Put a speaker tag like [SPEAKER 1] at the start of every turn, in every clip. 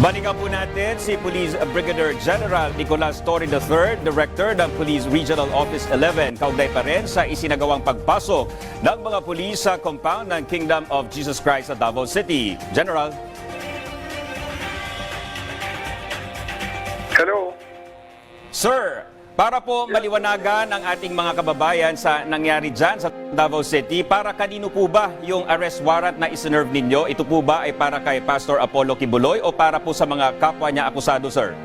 [SPEAKER 1] Balikan po natin si Police Brigadier General Nicolas Torre III, Director ng Police Regional Office 11, kaugnay pa rin sa isinagawang pagpasok ng mga pulis sa compound ng Kingdom of Jesus Christ sa Davao City. General.
[SPEAKER 2] Hello.
[SPEAKER 1] Sir, para po maliwanagan ang ating mga kababayan sa nangyari dyan sa Davao City, para kanino po ba yung arrest warrant na iserve ninyo? Ito po ba ay para kay Pastor Apollo Kibuloy o para po sa mga kapwa niya akusado, sir?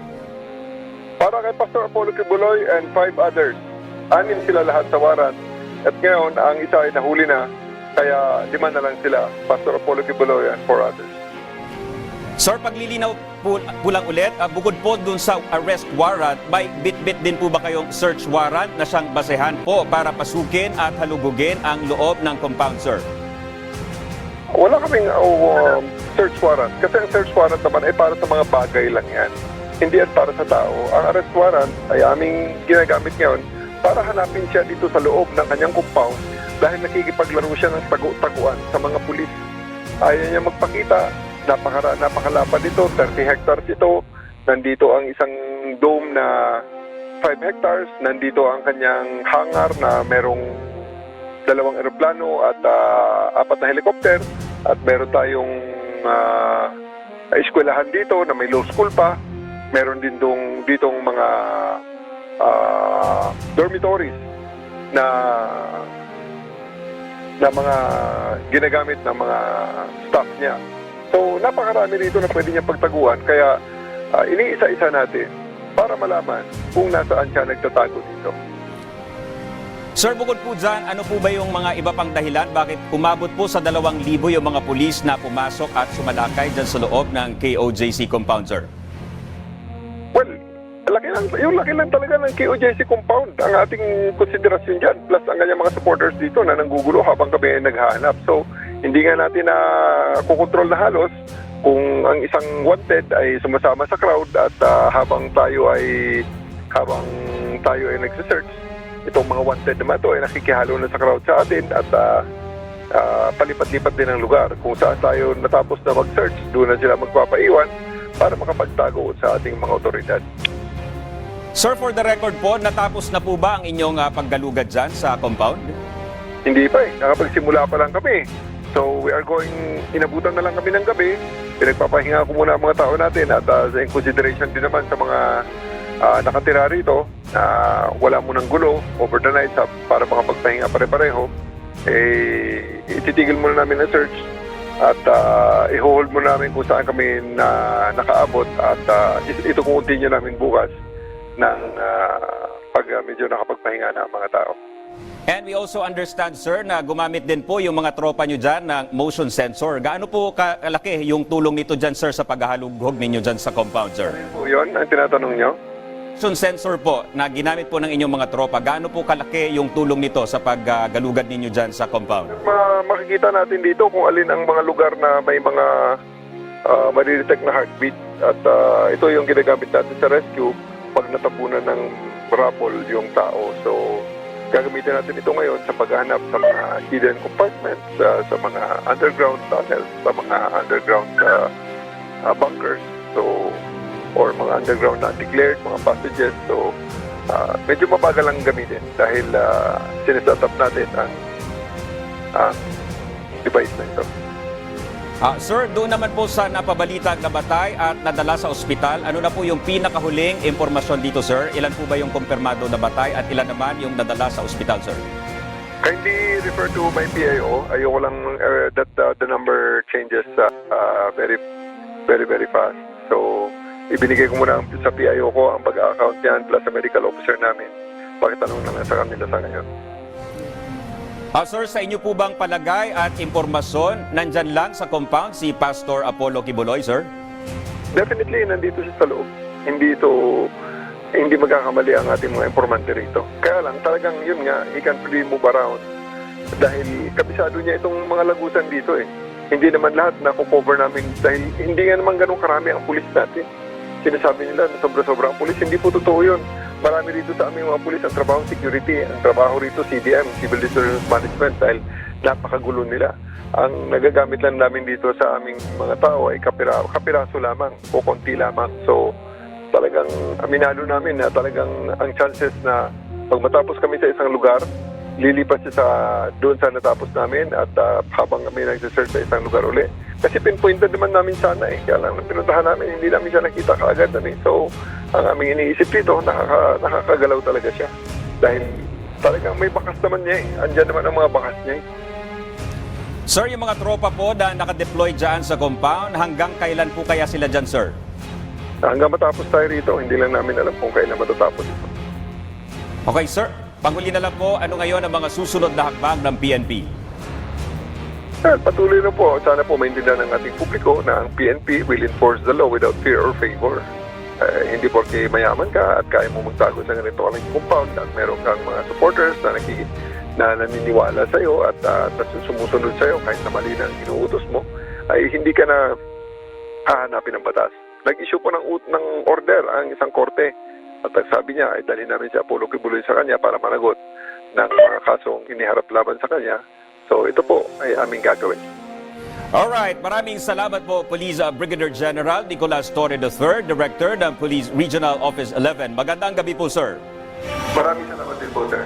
[SPEAKER 2] Para kay Pastor Apollo Kibuloy and five others. Anim sila lahat sa warrant. At ngayon, ang isa ay nahuli na. Kaya lima na lang sila. Pastor Apollo Kibuloy and four others.
[SPEAKER 1] Sir, paglilinaw po, po lang ulit, ah, bukod po dun sa arrest warrant, may bit-bit din po ba kayong search warrant na siyang basehan po para pasukin at halugugin ang loob ng compound, sir?
[SPEAKER 2] Wala kaming uh, search warrant. Kasi ang search warrant naman ay para sa mga bagay lang yan. Hindi yan para sa tao. Ang arrest warrant ay aming ginagamit ngayon para hanapin siya dito sa loob ng kanyang compound dahil nakikipaglaro siya ng tagu-taguan sa mga pulis. Ayaw niya magpakita. Napakara, napakalapad ito. 30 hectares ito. Nandito ang isang dome na 5 hectares. Nandito ang kanyang hangar na merong dalawang eroplano at ah, apat na helicopter at meron tayong uh, eskwelahan dito na may law school pa. Meron din dong ditong mga ah, dormitories na na mga ginagamit ng mga staff niya. So napakarami rito na pwede niya pagtaguan kaya ah, iniisa-isa natin para malaman kung nasaan siya nagtatago dito.
[SPEAKER 1] Sir, bukod po dyan, ano po ba yung mga iba pang dahilan? Bakit umabot po sa dalawang libo yung mga pulis na pumasok at sumalakay dyan sa loob ng KOJC compound, sir?
[SPEAKER 2] Well, laki lang, yung laki lang talaga ng KOJC compound ang ating konsiderasyon dyan. Plus ang kanyang mga supporters dito na nanggugulo habang kami naghahanap. So, hindi nga natin na kukontrol na halos kung ang isang wanted ay sumasama sa crowd at ah, habang tayo ay habang tayo ay nagsisearch, itong mga wanted naman ito ay nakikihalo na sa crowd sa atin at ah, ah, palipat-lipat din ang lugar. Kung saan tayo natapos na mag-search, doon na sila magpapaiwan para makapagtago sa ating mga otoridad.
[SPEAKER 1] Sir, for the record po, natapos na po ba ang inyong ah, paggalugad dyan sa compound?
[SPEAKER 2] Hindi pa eh. Nakapagsimula pa lang kami. So we are going, inabutan na lang kami ng gabi. Pinagpapahinga ko muna ang mga tao natin at uh, in consideration din naman sa mga ah, nakatira rito na wala munang gulo over the night sa, para makapagpahinga pare-pareho. Eh, ititigil muna namin ang search at uh, i-hold muna namin kung saan kami na nakaabot at uh, ito continue namin bukas ng ah, pag ah, medyo nakapagpahinga na ang mga tao.
[SPEAKER 1] And we also understand, sir, na gumamit din po yung mga tropa nyo dyan ng motion sensor. Gaano po kalaki yung tulong nito dyan, sir, sa paghahalughog ninyo dyan sa compound, sir?
[SPEAKER 2] Po yun ang tinatanong nyo.
[SPEAKER 1] Motion sensor po na ginamit po ng inyong mga tropa, gaano po kalaki yung tulong nito sa paggalugad ninyo dyan sa compound?
[SPEAKER 2] Ma- makikita natin dito kung alin ang mga lugar na may mga uh, madidetect na heartbeat at ah, ito yung ginagamit natin sa rescue pag natapunan ng rappel yung tao. So, gagamitin natin ito ngayon sa paghahanap sa mga hidden compartments, ah, sa mga underground tunnels, sa mga underground ah, ah, bunkers. So, or mga underground na declared, mga passages. So, ah, medyo mabagal lang gamitin dahil uh, sineset up natin ang ah, device na ito.
[SPEAKER 1] Ah, sir, doon naman po sa napabalitang nabatay at nadala sa ospital, ano na po yung pinakahuling impormasyon dito, sir? Ilan po ba yung kumpirmado na batay at ilan naman yung nadala sa ospital, sir?
[SPEAKER 2] Kindly refer to my PIO. Ayoko lang uh, that uh, the number changes uh, uh, very, very, very fast. So, ibinigay ko muna sa PIO ko ang pag-account niyan plus sa medical officer namin. Pakitanong na lang sa kanila sa ngayon.
[SPEAKER 1] Ah, sir, sa inyo po bang palagay at impormasyon, nandyan lang sa compound si Pastor Apollo Kibuloy, sir?
[SPEAKER 2] Definitely, nandito siya sa loob. Hindi ito, hindi magkakamali ang ating mga informante rito. Kaya lang, talagang yun nga, he can't really move around. Dahil kabisado niya itong mga lagusan dito eh. Hindi naman lahat na cover namin dahil hindi nga naman ganun karami ang pulis natin. Sinasabi nila na sobra-sobra ang pulis. Hindi po totoo yun. Marami rito sa aming mga pulis ang trabaho security, ang trabaho rito CDM, Civil Disturbance Management dahil napakagulo nila. Ang nagagamit lang namin dito sa aming mga tao ay kapira, kapiraso lamang o konti lamang. So talagang aminado namin na talagang ang chances na pag matapos kami sa isang lugar, lilipas siya sa doon sa natapos namin at ah, habang kami nagsisearch sa isang lugar uli. Kasi pinpointed naman namin sana eh. Kaya lang pinuntahan namin, hindi namin siya nakita kaagad. Ano, eh. So, ang aming iniisip dito, nakaka, nakakagalaw talaga siya. Dahil talagang may bakas naman niya eh. Andyan naman ang mga bakas niya eh.
[SPEAKER 1] Sir, yung mga tropa po na nakadeploy dyan sa compound, hanggang kailan po kaya sila dyan, sir?
[SPEAKER 2] Hanggang matapos tayo rito, hindi lang namin alam kung kailan matatapos ito.
[SPEAKER 1] Okay, sir. Panghuli na lang po, ano ngayon ang mga susunod na hakbang ng PNP?
[SPEAKER 2] Well, patuloy na po. Sana po maintindihan ng ating publiko na ang PNP will enforce the law without fear or favor. Eh, hindi porke mayaman ka at kaya mo magtago sa ganito kaming compound at meron kang mga supporters na, naki, na naniniwala sa iyo at uh, sumusunod sa iyo kahit na mali na inuutos mo, ay hindi ka na hahanapin ng batas. Nag-issue po ng, ng order ang isang korte at sabi niya ay dalhin namin si Apollo Kibuloy sa kanya para managot ng mga kasong iniharap laban sa kanya. So ito po ay aming gagawin.
[SPEAKER 1] Alright, maraming salamat po Police uh, Brigadier General Nicolas Torre III, Director ng Police Regional Office 11. Magandang gabi po, sir.
[SPEAKER 2] Maraming salamat din po, sir.